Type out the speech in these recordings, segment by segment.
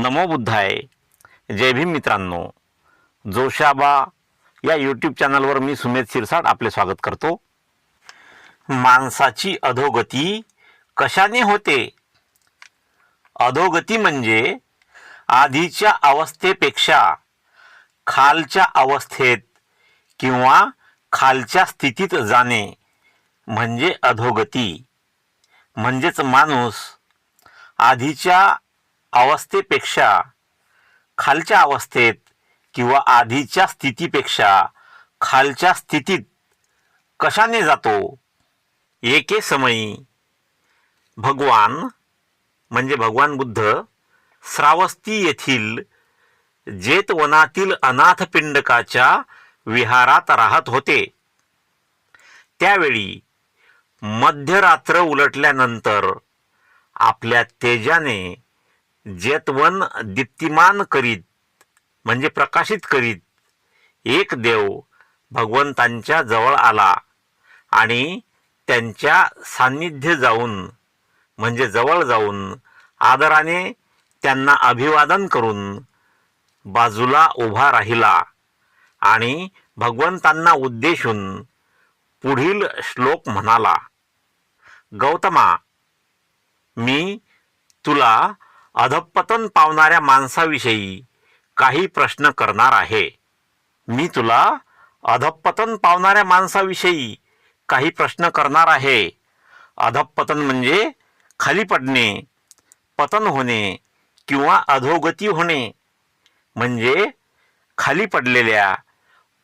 नमो बुद्धाय. जय भीम मित्रांनो. जोशाबा या यूट्यूब चॅनलवर मी सुमेध शिरसाट आपले स्वागत करतो. माणसाची अधोगती कशाने होते? अधोगती म्हणजे आधीच्या अवस्थेपेक्षा खालच्या अवस्थेत किंवा खालच्या स्थितीत जाणे म्हणजे अधोगती. म्हणजेच माणूस आधीच्या अवस्थेपेक्षा खालच्या अवस्थेत किंवा आधीच्या स्थितीपेक्षा खालच्या स्थितीत कशाने जातो? एके समयी. भगवान म्हणजे भगवान बुद्ध श्रावस्ती येथील जेतवनातील अनाथ पिंडकाच्या विहारात राहत होते. त्यावेळी मध्यरात्र उलटल्यानंतर आपल्या तेजाने जेतवन दीप्तिमान करीत म्हणजे प्रकाशित करीत एक देव भगवंतांच्या जवळ आला आणि त्यांच्या सान्निध्य जाऊन म्हणजे जवळ जाऊन आदराने त्यांना अभिवादन करून बाजूला उभा राहिला आणि भगवंतांना उद्देशून पुढील श्लोक म्हणाला गौतमा मी तुला अधपतन पावणाऱ्या माणसाविषयी काही प्रश्न करणार आहे. मी तुला अधपतन पावणाऱ्या माणसाविषयी काही प्रश्न करणार आहे. अधपतन म्हणजे खाली पडणे पतन होणे किंवा अधोगती होणे. म्हणजे खाली पडलेल्या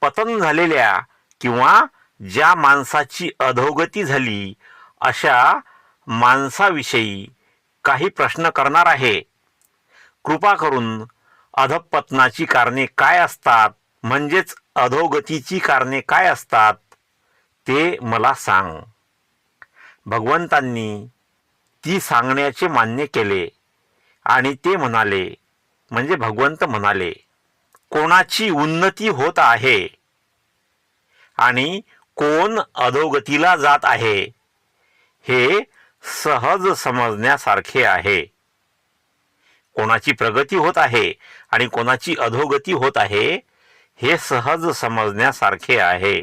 पतन झालेल्या किंवा ज्या माणसाची अधोगती झाली अशा माणसाविषयी काही प्रश्न करणार आहे. कृपा करून अधपतनाची कारणे काय असतात? म्हणजेच अधोगतीची कारणे काय असतात? ते मला सांग. भगवंतांनी ती सांगण्याचे मान्य केले आणि ते म्हणाले म्हणजे भगवंत म्हणाले कोणाची उन्नती होत आहे? आणि कोण अधोगतीला जात आहे? हे सहज समजण्यासारखे आहे. कोणाची प्रगती होत आहे आणि कोणाची अधोगती होत आहे हे सहज समजण्यासारखे आहे.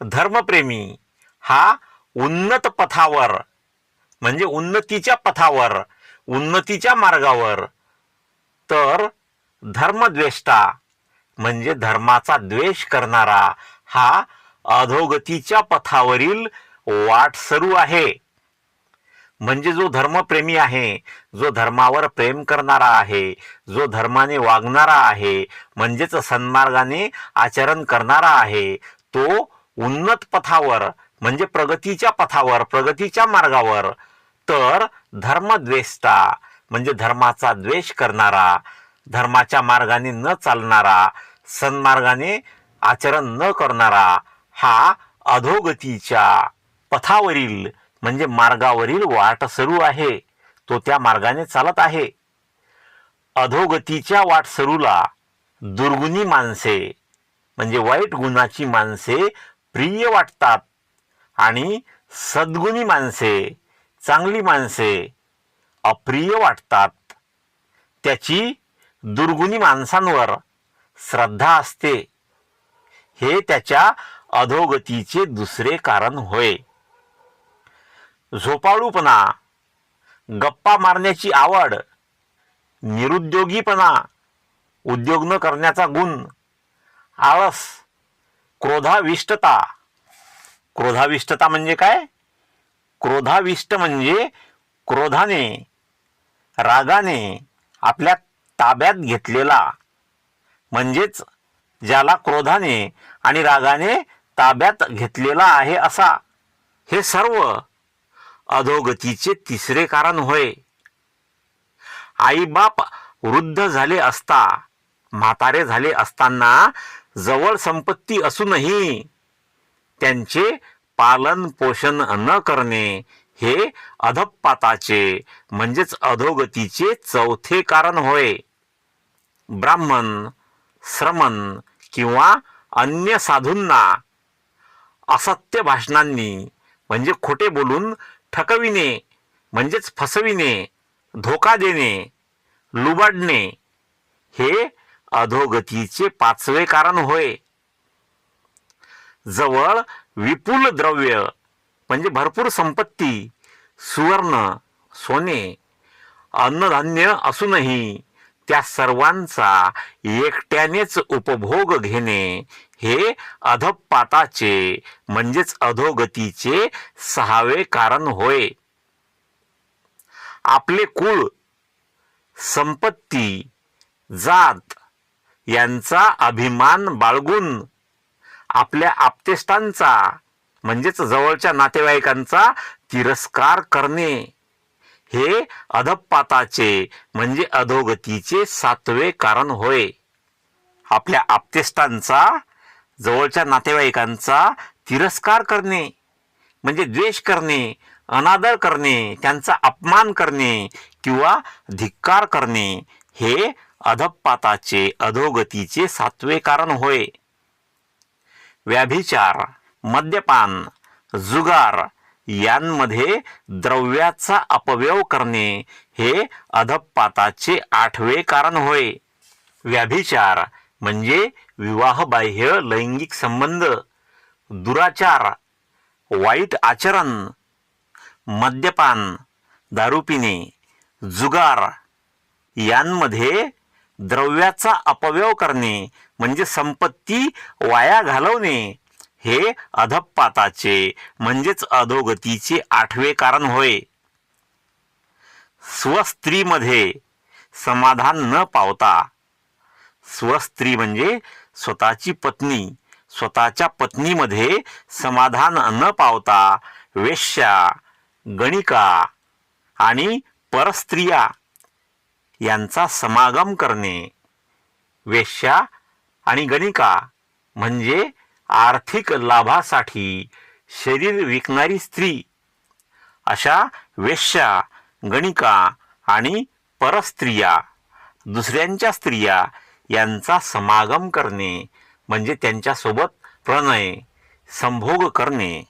धर्मप्रेमी हा उन्नत पथावर म्हणजे उन्नतीच्या पथावर उन्नतीच्या मार्गावर. तर धर्मद्वेष्टा म्हणजे धर्माचा द्वेष करणारा हा अधोगतीच्या पथावरील वाटसरू आहे. म्हणजे जो धर्मप्रेमी आहे जो धर्मावर प्रेम करणारा आहे जो धर्माने वागणारा आहे म्हणजेच सन्मार्गाने आचरण करणारा आहे तो उन्नत पथावर म्हणजे प्रगतीच्या पथावर प्रगतीच्या मार्गावर तर धर्मद्वेष्टा म्हणजे धर्माचा द्वेष करणारा धर्माच्या मार्गाने न चालणारा सन्मार्गाने आचरण न करणारा हा अधोगतीच्या पथावरील म्हणजे मार्गावरील वाटसरू आहे तो त्या मार्गाने चालत आहे. अधोगतीच्या वाटसरूला दुर्गुणी माणसे म्हणजे वाईट गुणाची माणसे प्रिय वाटतात आणि सद्गुणी माणसे चांगली माणसे अप्रिय वाटतात. त्याची दुर्गुणी माणसांवर श्रद्धा असते. हे त्याच्या अधोगतीचे दुसरे कारण होय. झोपाळूपणा गप्पा मारण्याची आवड निरुद्योगीपणा उद्योग न करण्याचा गुण आळस क्रोधाविष्टता. क्रोधाविष्टता म्हणजे काय? क्रोधाविष्ट म्हणजे क्रोधाने रागाने आपल्या ताब्यात घेतलेला. म्हणजेच ज्याला क्रोधाने आणि रागाने ताब्यात घेतलेला आहे असा. हे सर्व अधोगतीचे तिसरे कारण होय. आईबाप वृद्ध झाले असता म्हातारे झाले असताना जवळ संपत्ती असूनही त्यांचे पालन पोषण न करणे हे अधपाताचे म्हणजेच अधोगतीचे चौथे कारण होय. ब्राह्मण श्रमण किंवा अन्य साधूंना असत्य भाषणांनी म्हणजे खोटे बोलून ठकविणे म्हणजेच फसविणे धोका देणे लुबाडणे हे अधोगतीचे पाचवे कारण होय. जवळ विपुल द्रव्य म्हणजे भरपूर संपत्ती सुवर्ण सोने अन्नधान्य असूनही त्या सर्वांचा एकट्यानेच उपभोग घेणे हे अधपाताचे म्हणजेच अधोगतीचे सहावे कारण होय. आपले कुळ संपत्ती जात यांचा अभिमान बाळगून आपल्या आपतेष्टांचा म्हणजेच जवळच्या नातेवाईकांचा तिरस्कार करणे. हे अधपाताचे म्हणजे अधोगतीचे सातवे कारण होय. आपल्या आप्तेष्टांचा जवळच्या नातेवाईकांचा तिरस्कार करणे म्हणजे द्वेष करणे अनादर करणे त्यांचा अपमान करणे किंवा धिक्कार करणे हे अधपाताचे अधोगतीचे सातवे कारण होय. व्याभिचार मद्यपान जुगार यांमध्ये द्रव्याचा अपव्यव करणे हे अधपाताचे आठवे कारण होय. व्याभिचार म्हणजे विवाहबाह्य लैंगिक संबंध दुराचार वाईट आचरण मद्यपान दारू पिणे जुगार यांमध्ये द्रव्याचा अपव्यव करणे म्हणजे संपत्ती वाया घालवणे हे अधपाताचे म्हणजेच अधोगतीचे आठवे कारण होय. स्वस्त्रीमध्ये समाधान न पावता स्वस्त्री म्हणजे स्वतःची पत्नी स्वतःच्या पत्नीमध्ये समाधान न पावता वेश्या गणिका आणि परस्त्रिया यांचा समागम करणे. वेश्या आणि गणिका म्हणजे आर्थिक लाभासाठी शरीर विकणारी स्त्री. अशा वेश्या गणिका आणि परस्त्रिया दुसऱ्यांच्या स्त्रिया यांचा समागम करणे म्हणजे त्यांच्यासोबत प्रणय संभोग करणे.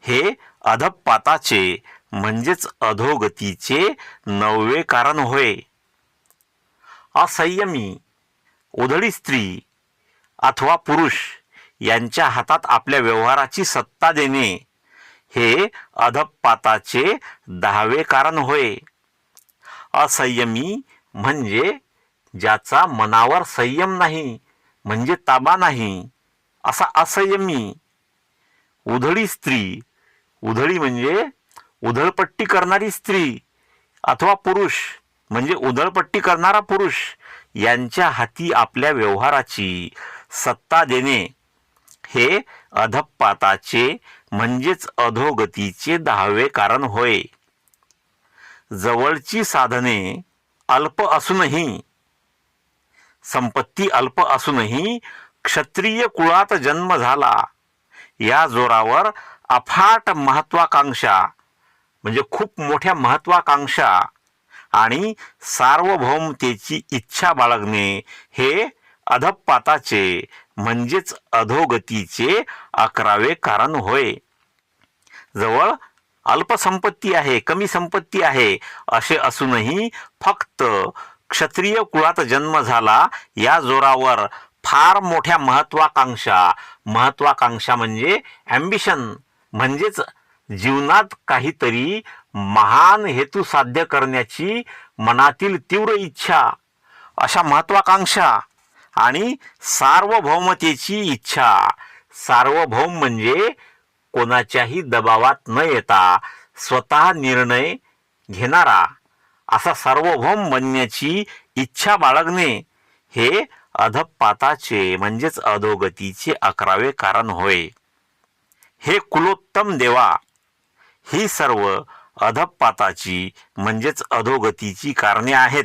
हे अधपाताचे म्हणजेच अधोगतीचे नववे कारण होय. असंयमी उधळी स्त्री अथवा पुरुष यांच्या हातात आपल्या व्यवहाराची सत्ता देणे हे अधपाताचे दहावे कारण होय. असंयमी म्हणजे ज्याचा मनावर संयम नाही म्हणजे ताबा नाही असा असंयमी. उधळी स्त्री उधळी म्हणजे उधळपट्टी करणारी स्त्री अथवा पुरुष म्हणजे उधळपट्टी करणारा पुरुष यांच्या हाती आपल्या व्यवहाराची सत्ता देणे. हे अधपाताचे म्हणजेच अधोगतीचे दहावे कारण होय. जवळची साधने अल्प असूनही संपत्ती अल्प असूनही क्षत्रिय कुळात जन्म झाला. या जोरावर अफाट महत्वाकांक्षा म्हणजे खूप मोठ्या महत्वाकांक्षा आणि सार्वभौमतेची इच्छा बाळगणे हे अधपाताचे म्हणजेच अधोगतीचे अकरावे कारण होय. जवळ अल्पसंपत्ती आहे कमी संपत्ती आहे असे असूनही फक्त क्षत्रिय कुळात जन्म झाला या जोरावर फार मोठ्या महत्वाकांक्षा महत्वाकांक्षा म्हणजे ॲम्बिशन म्हणजेच जीवनात काहीतरी महान हेतू साध्य करण्याची मनातील तीव्र इच्छा. अशा महत्वाकांक्षा आणि सार्वभौमतेची इच्छा. सार्वभौम म्हणजे कोणाच्याही दबावात न येता स्वतः निर्णय घेणारा. असा सार्वभौम बनण्याची इच्छा बाळगणे हे अधपाताचे म्हणजेच अधोगतीचे अकरावे कारण होय. हे कुलोत्तम देवा. ही सर्व अधपाताची म्हणजेच अधोगतीची कारणे आहेत.